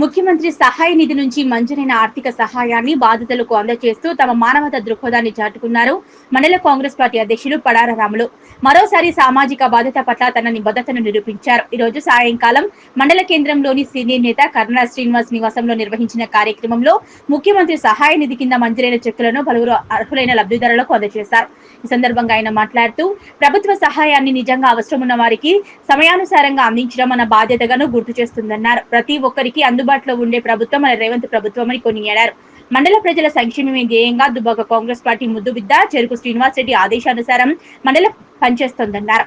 ముఖ్యమంత్రి సహాయ నిధి నుంచి మంజూరైన ఆర్థిక సహాయాన్ని బాధితులకు అందజేస్తూ తమ మానవత దృక్పథాన్ని చాటుకున్నారు మండల కాంగ్రెస్ పార్టీ అధ్యక్షులు పడార రాములు. మరోసారి సామాజిక బాధ్యత పట్ల తన నిబద్ధతను నిరూపించారు. ఈ రోజు సాయంకాలం మండల కేంద్రంలోని సీనియర్ నేత కర్ణా శ్రీనివాస్ నివాసంలో నిర్వహించిన కార్యక్రమంలో ముఖ్యమంత్రి సహాయ నిధి కింద మంజూరైన చెక్కులను పలువురు అర్హులైన లబ్ధిదారులకు అందజేశారు. ఈ సందర్భంగా ఆయన మాట్లాడుతూ ప్రభుత్వ సహాయాన్ని నిజంగా అవసరం ఉన్న వారికి సమయానుసారంగా అందించడం మన బాధ్యతగాను గుర్తు చేస్తుందన్నారు. ప్రతి ఒక్కరికి అందు అందుబాటులో ఉండే ప్రభుత్వం మన రేవంత్ ప్రభుత్వం అని కొనియాడారు మండల ప్రజల సంక్షేమమే ధ్యేయంగా దుబ్బాక కాంగ్రెస్ పార్టీ ముద్దుబిద్ద చెరుకు శ్రీనివాస్ రెడ్డి ఆదేశానుసారం మండలం పనిచేస్తోందన్నారు.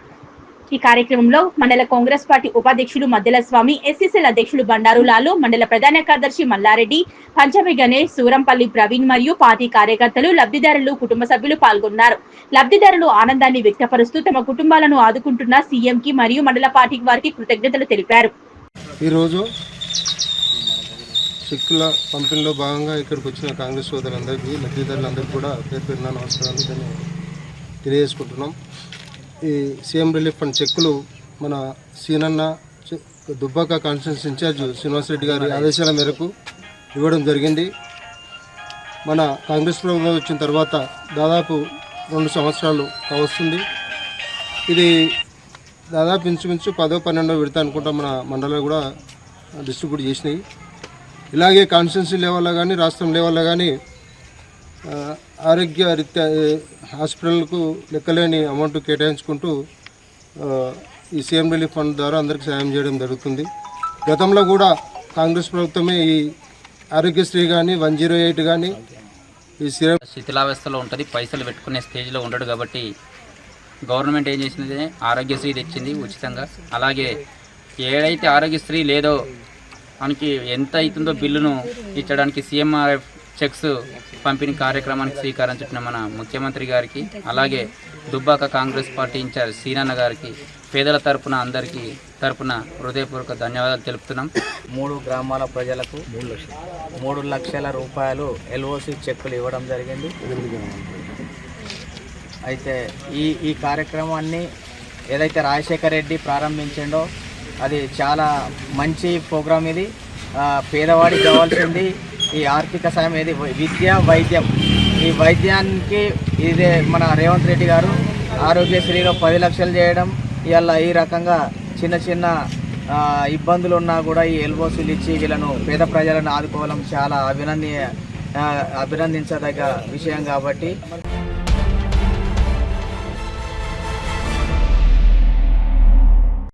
ఈ కార్యక్రమంలో మండల కాంగ్రెస్ పార్టీ ఉపాధ్యక్షులు మద్దెల స్వామి ఎస్సీసీల అధ్యక్షులు బండారు లాలు మండల ప్రధాన కార్యదర్శి మల్లారెడ్డి పంచమి గణేష్ సూరంపల్లి ప్రవీణ్ మరియు పార్టీ కార్యకర్తలు లబ్ధిదారులు కుటుంబ సభ్యులు పాల్గొన్నారు. లబ్ధిదారులు ఆనందాన్ని వ్యక్తపరుస్తూ తమ కుటుంబాలను ఆదుకుంటున్న సీఎం కి మరియు మండల పార్టీ వారికి కృతజ్ఞతలు తెలిపారు. ఈరోజు చెక్కుల పంపిణీలో భాగంగా ఇక్కడికి వచ్చిన కాంగ్రెస్ సోదరులందరికీ లబ్ధిదారులందరికీ కూడా పేరు పేరున నమస్కారాలు దాన్ని తెలియజేసుకుంటున్నాం. ఈ సీఎం రిలీఫ్ ఫండ్ చెక్కులు మన సీనన్న దుబ్బాక కాన్ఫరెన్స్ ఇన్ఛార్జ్ శ్రీనివాసరెడ్డి గారి ఆదేశాల మేరకు ఇవ్వడం జరిగింది. మన కాంగ్రెస్ ప్రభుత్వం వచ్చిన తర్వాత దాదాపు రెండు సంవత్సరాలు కావస్తుంది. ఇది దాదాపు ఇంచుమించు పదో పన్నెండో విడత అనుకుంటా మన మండలంలో కూడా డిస్ట్రిబ్యూట్ చేసినాయి. ఇలాగే కాన్స్టిట్యున్సీ లెవెల్లో కానీ రాష్ట్రం లెవెల్లో కానీ ఆరోగ్య రీత్యా హాస్పిటల్కు లెక్కలేని అమౌంట్ కేటాయించుకుంటూ ఈ సీఎం రిలీఫ్ ఫండ్ ద్వారా అందరికీ సాయం చేయడం జరుగుతుంది. గతంలో కూడా కాంగ్రెస్ ప్రభుత్వమే ఈ ఆరోగ్యశ్రీ కానీ వన్ జీరో ఎయిట్ కానీ ఈ సీఎం శిథిలావస్థలో ఉంటుంది పైసలు పెట్టుకునే స్టేజ్లో ఉండడు కాబట్టి గవర్నమెంట్ ఏం చేసింది? ఆరోగ్యశ్రీ తెచ్చింది ఉచితంగా. అలాగే ఏడైతే ఆరోగ్యశ్రీ లేదో మనకి ఎంత అవుతుందో బిల్లును ఇచ్చడానికి సీఎంఆర్ఎఫ్ చెక్స్ పంపిణీ కార్యక్రమానికి శ్రీకారం చుట్టిన మన ముఖ్యమంత్రి గారికి అలాగే దుబ్బాక కాంగ్రెస్ పార్టీ ఇన్ఛార్జ్ సీనన్న గారికి పేదల తరపున అందరికీ తరపున హృదయపూర్వక ధన్యవాదాలు తెలుపుతున్నాం. మూడు గ్రామాల ప్రజలకు మూడు లక్షల రూపాయలు ఎల్ఓసి చెక్కులు ఇవ్వడం జరిగింది. అయితే ఈ ఈ కార్యక్రమాన్ని ఏదైతే రాజశేఖర్ రెడ్డి ప్రారంభించిండో అది చాలా మంచి ప్రోగ్రాం ఇది. పేదవాడికి కావాల్సింది ఈ ఆర్థిక సాయం ఏది? విద్య వైద్యం. ఈ వైద్యానికి ఇదే మన రేవంత్ రెడ్డి గారు ఆరోగ్యశ్రీలో పది లక్షలు చేయడం ఇవాళ ఈ రకంగా చిన్న చిన్న ఇబ్బందులు ఉన్నా కూడా ఈ ఎల్బోసులు ఇచ్చి వీళ్ళను పేద ప్రజలను ఆదుకోవడం చాలా అభినందనీయ అభినందించదగ్గ విషయం కాబట్టి